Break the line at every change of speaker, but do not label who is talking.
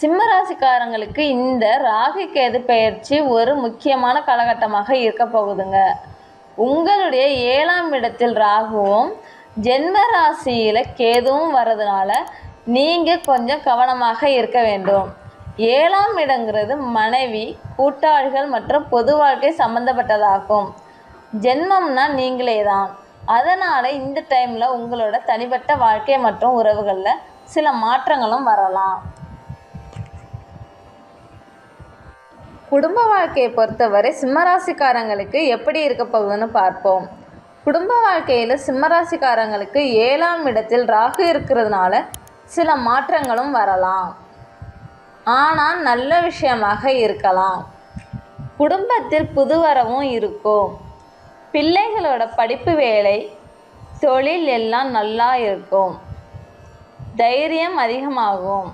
சிம்மராசிக்காரங்களுக்கு இந்த ராகு கேது பெயர்ச்சி ஒரு முக்கியமான காலகட்டமாக இருக்க போகுதுங்க. உங்களுடைய ஏழாம் இடத்தில் ராகுவும் ஜென்ம ராசியில் கேதுவும் வர்றதுனால நீங்கள் கொஞ்சம் கவனமாக இருக்க வேண்டும். ஏழாம் இடங்கிறது மனைவி கூட்டாளிகள் மற்றும் பொது வாழ்க்கை சம்மந்தப்பட்டதாகும் ஜென்மம்னா நீங்களே தான் அதனால் இந்த டைமில் உங்களோட தனிப்பட்ட வாழ்க்கை மற்றும் உறவுகளில் சில மாற்றங்களும் வரலாம். குடும்ப வாழ்க்கையை பொறுத்தவரை சிம்மராசிக்காரங்களுக்கு எப்படி இருக்க போகுதுன்னு பார்ப்போம். குடும்ப வாழ்க்கையில் சிம்மராசிக்காரங்களுக்கு ஏழாம் இடத்தில் ராகு இருக்கிறதுனால சில மாற்றங்களும் வரலாம். ஆனால் நல்ல விஷயமாக இருக்கலாம். குடும்பத்தில் புதுவரவும் இருக்கும். பிள்ளைகளோட படிப்பு வேலை தொழில் எல்லாம் நல்லா இருக்கும். தைரியம் அதிகமாகும்.